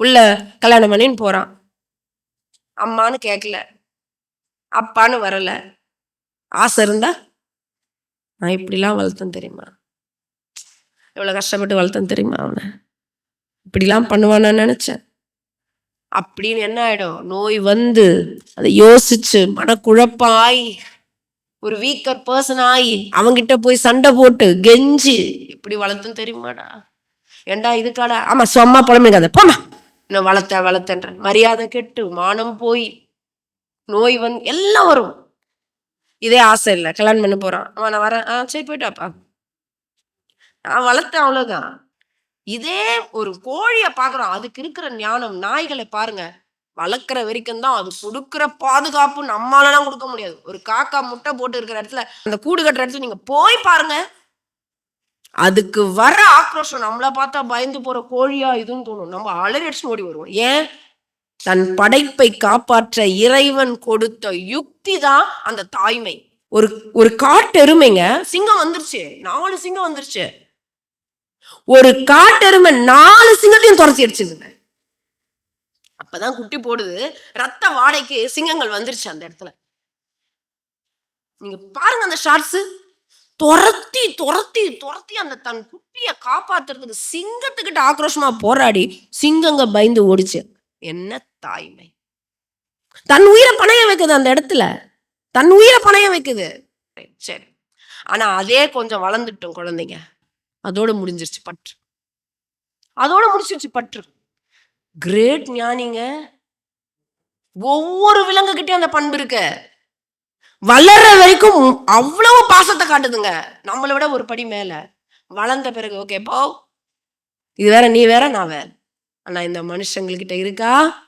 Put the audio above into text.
புள்ள கல்யாணம் பண்ணின்னு போகிறான் அம்மான்னு கேட்கல அப்பான்னு வரலை. ஆசை இருந்தா நான் இப்படிலாம் வளர்த்தேன் தெரியுமா? எவ்வளவு கஷ்டப்பட்டு வளர்த்தேன் தெரியுமா அவனை? இப்படிலாம் பண்ணுவான்னு நினைச்சேன். அப்படின்னு என்ன ஆயிடும்? நோய் வந்து அதை யோசிச்சு மனக்குழப்பம் ஆகி ஒரு வீக்கர் பர்சன் ஆகி அவங்கிட்ட போய் சண்டை போட்டு கெஞ்சி இப்படி வளர்த்தும் தெரியுமாடா? ஏண்டா இதுக்காடா? ஆமா சும்மா புலம்பிக்காத போமா நான் வளர்த்த வளர்த்தன்ற மரியாதை கெட்டு மானம் போய் நோய் வந்து எல்லாம் வரும். இதே ஆசை இல்லை. கல்யாணம் பண்ண போகிறான் அவன் நான் வரேன். ஆ சரி போயிட்டாப்பா. நான் வளர்த்தேன் அவ்வளோதான் இதே ஒரு கோழியை பார்க்குறோம். அதுக்கு இருக்கிற ஞானம் நாய்களை பாருங்க. வளர்க்குற வரைக்கும் தான் அது கொடுக்குற பாதுகாப்பு நம்மளாலாம் கொடுக்க முடியாது. ஒரு காக்கா முட்டை போட்டு இருக்கிற இடத்துல அந்த கூடு கட்டுற இடத்துல நீங்கள் போய் பாருங்கள் அதுக்கு வர ஆக்ரோஷம் நம்மளை பார்த்தா பயந்து போற கோழியா இதுன்னு தோணும். நம்ம அலறி அடிச்சு ஓடி வருவோம். ஏன்? தன் படைப்பை காப்பாற்ற இறைவன் கொடுத்த யுக்தி தான் அந்த தாய்மை. ஒரு ஒரு காட்டெருமைங்க சிங்கம் வந்துருச்சு. நாலு சிங்கம் வந்துருச்சு. ஒரு காட்டெருமை நாலு சிங்கத்தையும் துரத்தி அடிச்சதுங்க அப்பதான் குட்டி போடுது. ரத்த வாடைக்கு சிங்கங்கள் வந்துருச்சு அந்த இடத்துல. நீங்க பாருங்க அந்த ஷார்ட்ஸ் துரத்தி துரத்தி துரத்தி அந்த தன் குட்டியை காப்பாத்துறதுக்கு சிங்கத்துக்கிட்ட ஆக்ரோஷமா போராடி சிங்கங்க பயந்து ஓடிச்சு. என்ன தாய்மை. தன் உயிரை பணையம் வைக்குது அந்த இடத்துல. தன் உயிரை பணையம் வைக்குது. சரி ஆனா அதே கொஞ்சம் வளர்ந்துட்டோம் குழந்தைங்க. அதோட முடிஞ்சிருச்சு பற்று. அதோட முடிச்சிருச்சு பற்று. கிரேட் ஞானிங்க. ஒவ்வொரு விலங்குகிட்டே அந்த பண்பு இருக்கு. வளர்ற வரைக்கும் அவ்வளவு பாசத்தை காட்டுதுங்க. நம்மளை விட ஒரு படி மேல. வளர்ந்த பிறகு ஓகே போ. இது வேற நீ வேற நான் வேற. ஆனா இந்த மனுஷங்கள்கிட்ட இருக்கா?